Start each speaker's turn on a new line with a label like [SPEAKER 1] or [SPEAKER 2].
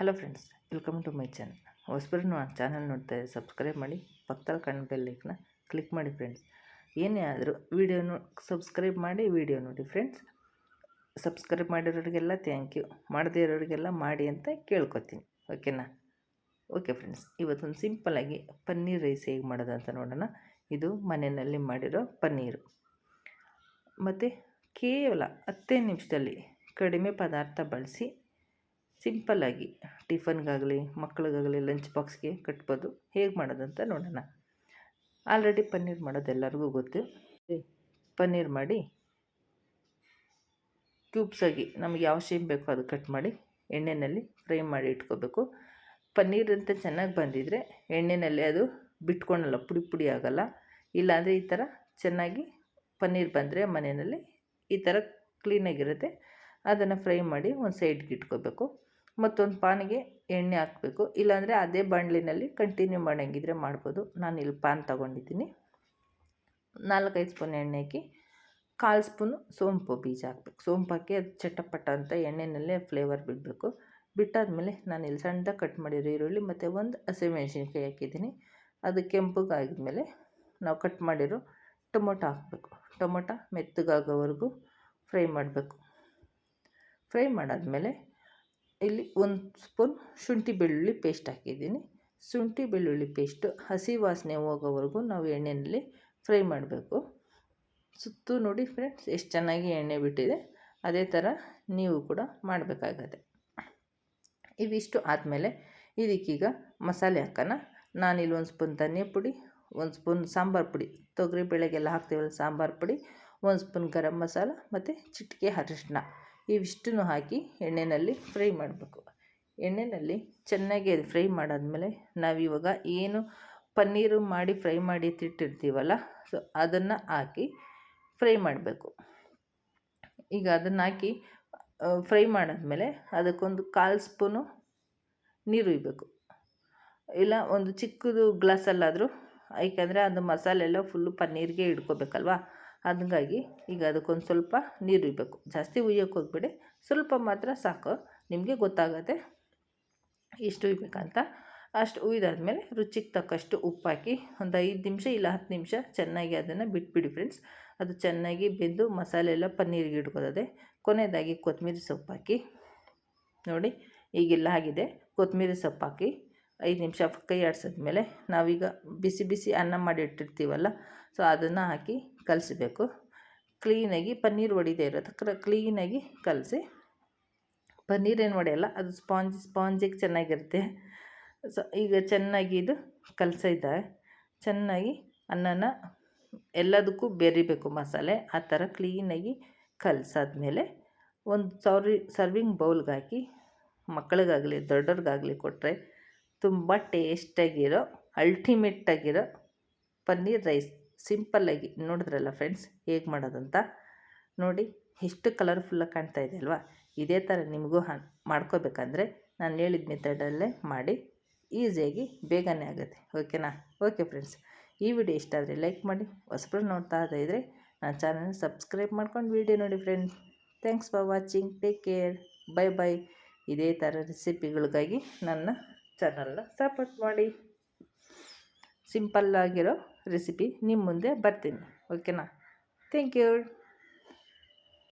[SPEAKER 1] Hello friends welcome to my channel ಹೊಸಬರು ನಾನು channel ನೋಡ್ತಾ ಇದ್ದರೆ ಸಬ್ಸ್ಕ್ರೈಬ್ ಮಾಡಿ, ಪಕ್ಕದಲ್ಲಿ ಕಣ್ಣು ಬೆಲ್ ಲೈಕ್ನ ಕ್ಲಿಕ್ ಮಾಡಿ ಫ್ರೆಂಡ್ಸ್ ಏನೇ ಆದರೂ ವೀಡಿಯೋನು ಸಬ್ಸ್ಕ್ರೈಬ್ ಮಾಡಿ ವೀಡಿಯೋ ನೋಡಿ ಫ್ರೆಂಡ್ಸ್ ಸಬ್ಸ್ಕ್ರೈಬ್ ಮಾಡಿರೋರಿಗೆಲ್ಲ ಥ್ಯಾಂಕ್ ಯು ಮಾಡದೇ ಇರೋರಿಗೆಲ್ಲ ಮಾಡಿ ಅಂತ ಕೇಳ್ಕೊತೀನಿ. ಓಕೆನಾ ಓಕೆ ಫ್ರೆಂಡ್ಸ್ ಇವತ್ತೊಂದು ಸಿಂಪಲಾಗಿ ಪನ್ನೀರ್ ರೈಸ್ ಹೇಗೆ ಮಾಡೋದು ಅಂತ ನೋಡೋಣ. ಇದು ಮನೆಯಲ್ಲಿ ಮಾಡಿರೋ ಪನ್ನೀರು. ಮತ್ತು ಕೇವಲ ಹತ್ತೇ ನಿಮಿಷದಲ್ಲಿ ಕಡಿಮೆ ಪದಾರ್ಥ ಬಳಸಿ ಸಿಂಪಲ್ಲಾಗಿ ಟಿಫನ್ಗಾಗಲಿ ಮಕ್ಕಳಿಗಾಗಲಿ ಲಂಚ್ ಬಾಕ್ಸ್ಗೆ ಕಟ್ಬೋದು. ಹೇಗೆ ಮಾಡೋದಂತ ನೋಡೋಣ. ಆಲ್ರೆಡಿ ಪನ್ನೀರ್ ಮಾಡೋದು ಎಲ್ಲರಿಗೂ ಗೊತ್ತು. ಪನ್ನೀರ್ ಮಾಡಿ ಕ್ಯೂಬ್ಸಾಗಿ ನಮಗೆ ಯಾವ ಶೇಪ್ ಬೇಕೋ ಅದು ಕಟ್ ಮಾಡಿ ಎಣ್ಣೆಯಲ್ಲಿ ಫ್ರೈ ಮಾಡಿ ಇಟ್ಕೋಬೇಕು. ಪನ್ನೀರ್ ಅಂತ ಚೆನ್ನಾಗಿ ಬಂದಿದ್ದರೆ ಎಣ್ಣೆನಲ್ಲಿ ಅದು ಬಿಟ್ಕೊಳಲ್ಲ, ಪುಡಿ ಪುಡಿ ಆಗೋಲ್ಲ. ಇಲ್ಲಾಂದರೆ ಈ ಥರ ಚೆನ್ನಾಗಿ ಪನ್ನೀರ್ ಬಂದರೆ ಮನೆಯಲ್ಲಿ ಈ ಥರ ಕ್ಲೀನಾಗಿರುತ್ತೆ ಅದನ್ನು ಫ್ರೈ ಮಾಡಿ ಒಂದು ಸೈಡ್ಗೆ ಇಟ್ಕೋಬೇಕು. ಮತ್ತೊಂದು ಪಾನಿಗೆ ಎಣ್ಣೆ ಹಾಕಬೇಕು. ಇಲ್ಲಾಂದರೆ ಅದೇ ಬಾಣಲಿನಲ್ಲಿ ಕಂಟಿನ್ಯೂ ಮಾಡೋಂಗಿದ್ರೆ ಮಾಡ್ಬೋದು. ನಾನು ಇಲ್ಲಿ ಪಾನ್ ತೊಗೊಂಡಿದ್ದೀನಿ. ನಾಲ್ಕೈದು ಸ್ಪೂನ್ ಎಣ್ಣೆ ಹಾಕಿ ಕಾಲು ಸ್ಪೂನು ಸೋಂಪು ಬೀಜ ಹಾಕಬೇಕು. ಸೋಂಪು ಹಾಕಿ ಅದು ಚಟಪಟ ಅಂತ ಎಣ್ಣೆನಲ್ಲೇ ಫ್ಲೇವರ್ ಬಿಡಬೇಕು. ಬಿಟ್ಟಾದಮೇಲೆ ನಾನು ಇಲ್ಲಿ ಸಣ್ಣದಾಗಿ ಕಟ್ ಮಾಡಿರೋ ಈರುಳ್ಳಿ ಮತ್ತು ಒಂದು ಹಸಿಮೆಣ್ಸಿನ್ಕಾಯಿ ಹಾಕಿದ್ದೀನಿ. ಅದು ಕೆಂಪಗಾಗಿದ್ಮೇಲೆ ನಾವು ಕಟ್ ಮಾಡಿರೋ ಟೊಮೊಟೊ ಹಾಕಬೇಕು. ಟೊಮೊಟೊ ಮೆತ್ತಗಾಗೋವರೆಗೂ ಫ್ರೈ ಮಾಡಬೇಕು. ಫ್ರೈ ಮಾಡಾದಮೇಲೆ ಇಲ್ಲಿ ಒಂದು ಸ್ಪೂನ್ ಶುಂಠಿ ಬೆಳ್ಳುಳ್ಳಿ ಪೇಸ್ಟ್ ಹಾಕಿದ್ದೀನಿ. ಶುಂಠಿ ಬೆಳ್ಳುಳ್ಳಿ ಪೇಸ್ಟು ಹಸಿ ವಾಸನೆ ಹೋಗೋವರೆಗೂ ನಾವು ಎಣ್ಣೆಯಲ್ಲಿ ಫ್ರೈ ಮಾಡಬೇಕು. ಸುತ್ತು ನೋಡಿ ಫ್ರೆಂಡ್ಸ್, ಎಷ್ಟು ಚೆನ್ನಾಗಿ ಎಣ್ಣೆ ಬಿಟ್ಟಿದೆ. ಅದೇ ಥರ ನೀವು ಕೂಡ ಮಾಡಬೇಕಾಗತ್ತೆ. ಇವಿಷ್ಟು ಆದಮೇಲೆ ಇದಕ್ಕೀಗ ಮಸಾಲೆ ಹಾಕೋಣ. ನಾನಿಲ್ಲಿ ಒಂದು ಸ್ಪೂನ್ ಧನಿಯಾ ಪುಡಿ, ಒಂದು ಸ್ಪೂನ್ ಸಾಂಬಾರು ಪುಡಿ. ತೊಗರಿ, ಬೇಳೆಗೆಲ್ಲ ಹಾಕ್ತೀವಲ್ಲ ಸಾಂಬಾರು ಪುಡಿ, ಒಂದು ಸ್ಪೂನ್ ಗರಂ ಮಸಾಲ ಮತ್ತು ಚಿಟಿಕೆ ಅರಿಶಿನ ಇವಿಷ್ಟನ್ನು ಹಾಕಿ ಎಣ್ಣೆಯಲ್ಲಿ ಫ್ರೈ ಮಾಡಬೇಕು. ಎಣ್ಣೆಯಲ್ಲಿ ಚೆನ್ನಾಗಿ ಅದು ಫ್ರೈ ಮಾಡಾದಮೇಲೆ ನಾವಿವಾಗ ಏನು ಪನ್ನೀರು ಮಾಡಿ ಫ್ರೈ ಮಾಡಿ ತಿಟ್ಟಿರ್ತೀವಲ್ಲ ಸೊ ಅದನ್ನು ಹಾಕಿ ಫ್ರೈ ಮಾಡಬೇಕು. ಈಗ ಅದನ್ನು ಹಾಕಿ ಫ್ರೈ ಮಾಡಾದಮೇಲೆ ಅದಕ್ಕೊಂದು ಕಾಲು ಸ್ಪೂನು ನೀರು ಇಬೇಕು ಇಲ್ಲ, ಒಂದು ಚಿಕ್ಕದು ಗ್ಲಾಸಲ್ಲಾದರೂ, ಯಾಕೆಂದರೆ ಅದು ಮಸಾಲೆ ಎಲ್ಲ ಫುಲ್ಲು ಪನ್ನೀರಿಗೆ ಹಿಡ್ಕೋಬೇಕಲ್ವ? ಹಂಗಾಗಿ ಈಗ ಅದಕ್ಕೊಂದು ಸ್ವಲ್ಪ ನೀರು ಇರಬೇಕು ಜಾಸ್ತಿ ಉಯ್ಯೋಕ್ಕೆ ಹೋಗ್ಬೇಡಿ. ಸ್ವಲ್ಪ ಮಾತ್ರ ಸಾಕು. ನಿಮಗೆ ಗೊತ್ತಾಗತ್ತೆ ಇಷ್ಟು ಉಯ್ಬೇಕಂತ. ಅಷ್ಟು ಉಯ್ದಾದ್ಮೇಲೆ ರುಚಿಗೆ ತಕ್ಕಷ್ಟು ಉಪ್ಪು ಹಾಕಿ ಒಂದು ಐದು ನಿಮಿಷ ಇಲ್ಲ ಹತ್ತು ನಿಮಿಷ ಚೆನ್ನಾಗಿ ಅದನ್ನು ಬಿಟ್ಬಿಡಿ ಫ್ರೆಂಡ್ಸ್. ಅದು ಚೆನ್ನಾಗಿ ಬೆಂದು ಮಸಾಲೆ ಎಲ್ಲ ಪನ್ನೀರಿಗೆ ಹಿಡ್ಕೋತದೆ ಕೊನೆಯದಾಗಿ ಕೊತ್ತಂಬರಿ ಸೊಪ್ಪು ಹಾಕಿ ನೋಡಿ, ಈಗೆಲ್ಲ ಆಗಿದೆ. ಕೊತ್ತಂಬರಿ ಸೊಪ್ಪು ಹಾಕಿ ಐದು ನಿಮಿಷ ಕೈ ಆಡಿಸಿದ್ಮೇಲೆ ನಾವೀಗ ಬಿಸಿ ಬಿಸಿ ಅನ್ನ ಮಾಡಿ ಇಟ್ಟಿರ್ತೀವಲ್ಲ ಸೊ ಅದನ್ನು ಹಾಕಿ ಕಲಿಸ್ಬೇಕು. ಕ್ಲೀನಾಗಿ ಪನ್ನೀರ್ ಒಡಿದೇ ಇರೋದು ಇರೋದಕ್ಕೆ ಕ್ಲೀನಾಗಿ ಕಲಸಿ, ಪನ್ನೀರ್ ಏನು ಒಡೆಯಲ್ಲ, ಅದು ಸ್ಪಾಂಜ್ ಸ್ಪಾಂಜಿಗೆ ಚೆನ್ನಾಗಿರುತ್ತೆ. ಸೊ ಈಗ ಚೆನ್ನಾಗಿ ಇದು ಕಲಸಿದ್ದೆ ಚೆನ್ನಾಗಿ ಅನ್ನನ ಎಲ್ಲದಕ್ಕೂ ಬೆರಿಬೇಕು ಮಸಾಲೆ, ಆ ಥರ ಕ್ಲೀನಾಗಿ ಕಲಸಾದ್ಮೇಲೆ ಒಂದು ಸೌರಿ ಸರ್ವಿಂಗ್ ಬೌಲ್ಗೆ ಹಾಕಿ ಮಕ್ಕಳಿಗಾಗಲಿ, ದೊಡ್ಡವ್ರಿಗಾಗಲಿ ಕೊಟ್ಟರೆ ತುಂಬ ಟೇಸ್ಟಾಗಿರೋ ಅಲ್ಟಿಮೇಟಾಗಿರೋ ಪನ್ನೀರ್ ರೈಸ್. ಸಿಂಪಲ್ಲಾಗಿ ನೋಡಿದ್ರಲ್ಲ ಫ್ರೆಂಡ್ಸ್, ಹೇಗೆ ಮಾಡೋದಂತ? ನೋಡಿ, ಎಷ್ಟು ಕಲರ್ಫುಲ್ಲಾಗಿ ಕಾಣ್ತಾ ಇದೆ ಅಲ್ವಾ? ಇದೇ ಥರ ನಿಮಗೂ ಮಾಡ್ಕೋಬೇಕಂದ್ರೆ ನಾನು ಹೇಳಿದ ಮೆಥಡಲ್ಲೇ ಮಾಡಿ ಈಸಿಯಾಗಿ ಬೇಗನೆ ಆಗುತ್ತೆ. ಓಕೆನಾ ಓಕೆ ಫ್ರೆಂಡ್ಸ್ ಈ ವಿಡಿಯೋ ಇಷ್ಟ ಆದರೆ ಲೈಕ್ ಮಾಡಿ ಹೊಸಬ್ರು ನೋಡ್ತಾ ಇದ್ದರೆ ನನ್ನ ಚಾನಲ್ ಸಬ್ಸ್ಕ್ರೈಬ್ ಮಾಡ್ಕೊಂಡು ವಿಡಿಯೋ ನೋಡಿ friends thanks for watching take care bye bye ಇದೇ ಥರ ರೆಸಿಪಿಗಳಿಗಾಗಿ ನನ್ನ ಚಾನಲ್ನ ಸಪೋರ್ಟ್ ಮಾಡಿ. ಸಿಂಪಲ್ಲಾಗಿರೋ ರೆಸಿಪಿ ನಿಮ್ಮ ಮುಂದೆ ಬರ್ತೀನಿ. ಓಕೆನಾ ಥ್ಯಾಂಕ್ ಯು